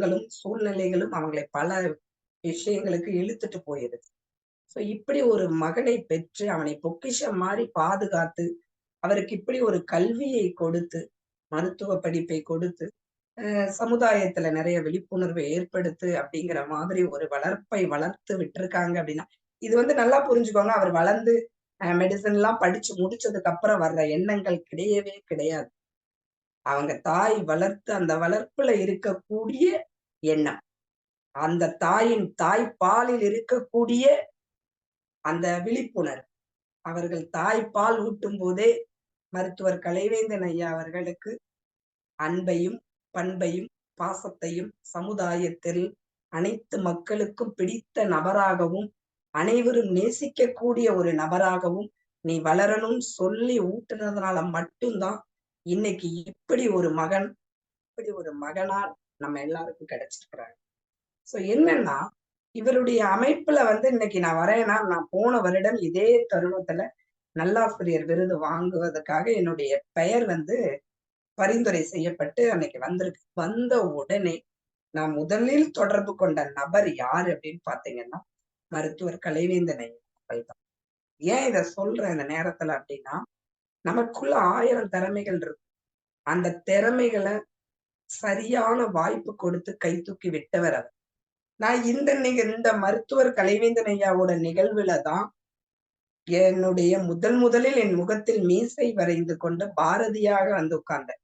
காலங்களும் சூழ்நிலைகளும் அவங்களை பல விஷயங்களுக்கு இழுத்துட்டு போயிருது. சோ இப்படி ஒரு மகனை பெற்று அவனை பொக்கிஷம் மாதிரி பாதுகாத்து அவருக்கு இப்படி ஒரு கல்வியை கொடுத்து மருத்துவ படிப்பை கொடுத்து அஹ் சமுதாயத்துல நிறைய விழிப்புணர்வை ஏற்படுத்து அப்படிங்கிற மாதிரி ஒரு வளர்ப்பை வளர்த்து விட்டுருக்காங்க அப்படின்னா இது வந்து நல்லா புரிஞ்சுக்கோங்க. அவர் வளர்ந்து மெடிசன் எல்லாம் படிச்சு முடிச்சதுக்கு அப்புறம் வர்ற எண்ணங்கள் கிடையவே கிடையாது. அவங்க தாய் வளர்த்து அந்த வளர்ப்புல இருக்கக்கூடிய எண்ணம். அந்த தாயின் தாய் பாலில் இருக்கக்கூடிய அந்த விழிப்புணர்வு. அவர்கள் தாய்ப்பால் ஊட்டும் போதே மருத்துவர் கலைவேந்தன் ஐயா அவர்களுக்கு அன்பையும் பண்பையும் பாசத்தையும் சமுதாயத்தில் அனைத்து மக்களுக்கும் பிடித்த நபராகவும் அனைவரும் நேசிக்கக்கூடிய ஒரு நபராகவும் நீ வளரணும் சொல்லி ஊட்டுனதுனால மட்டும்தான் இன்னைக்கு இப்படி ஒரு மகன் இப்படி ஒரு மகனால் நம்ம எல்லாருக்கும் கிடைச்சிருக்கிறாங்க. சோ என்னன்னா இவருடைய அமைப்புல வந்து இன்னைக்கு நான் வரேன்னா நான் போன வருடம் இதே தருணத்துல நல்லாசிரியர் விருது வாங்குவதற்காக என்னுடைய பெயர் வந்து பரிந்துரை செய்யப்பட்டு அன்னைக்கு வந்திருக்கு. வந்த உடனே நான் முதலில் தொடர்பு கொண்ட நபர் யார் அப்படின்னு பாத்தீங்கன்னா மருத்துவர் கலைவேந்தனை அவர்கள் தான். ஏன் இத சொல்றேன் இந்த நேரத்துல அப்படின்னா நமக்குள்ள ஆயிரம் திறமைகள் இருக்கு. அந்த திறமைகளை சரியான வாய்ப்பு கொடுத்து கை தூக்கி விட்டவர் அவர். நான் இந்த நிக இந்த மருத்துவர் கலைவேந்தன் ஐயாவோட நிகழ்வுல தான் என்னுடைய முதல் முதலில் என் முகத்தில் மீசை வரைந்து கொண்டு பாரதியாக வந்து உட்கார்ந்தேன்.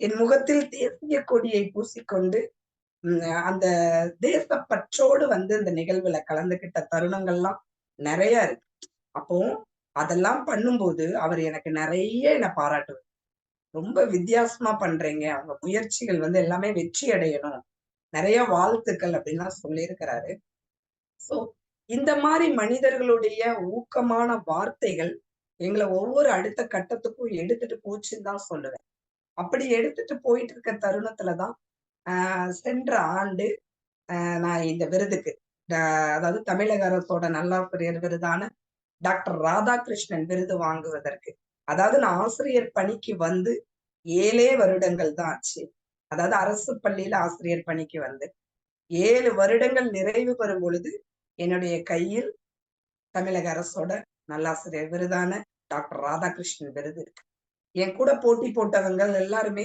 என் முகத்தில் தேசிய கொடியை பூசிக்கொண்டு அந்த தேசப்பற்றோடு வந்து இந்த நிகழ்வுல கலந்துகிட்ட தருணங்கள்லாம் நிறைய இருக்கு. அப்போ அதெல்லாம் பண்ணும்போது அவர் எனக்கு நிறைய என்னை பாராட்டுவார். ரொம்ப வித்தியாசமா பண்றீங்க. அவங்க முயற்சிகள் வந்து எல்லாமே வெற்றி அடையணும். நிறைய வாழ்த்துக்கள் அப்படின்லாம் சொல்லியிருக்கிறாரு. சோ இந்த மாதிரி மனிதர்களுடைய ஊக்கமான வார்த்தைகள் எங்களை ஒவ்வொரு அடுத்த கட்டத்துக்கும் எடுத்துட்டு போச்சுன்னு தான் சொல்லுவேன். அப்படி எடுத்துட்டு போயிட்டு இருக்க தருணத்துலதான் ஆஹ் சென்ற ஆண்டு ஆஹ் நான் இந்த விருதுக்கு அதாவது தமிழக அரசோட நல்லாசிரியர் விருதான டாக்டர் ராதாகிருஷ்ணன் விருது வாங்குவதற்கு அதாவது நான் ஆசிரியர் பணிக்கு வந்து ஏழே வருடங்கள் தான் ஆச்சு. அதாவது அரசு பள்ளியில ஆசிரியர் பணிக்கு வந்து. ஏழு வருடங்கள் நிறைவு பெறும் பொழுது என்னுடைய கையில் தமிழக அரசோட நல்லாசிரியர் விருதான டாக்டர் ராதாகிருஷ்ணன் விருது இருக்கு. என் கூட போட்டி போட்டவங்க எல்லாருமே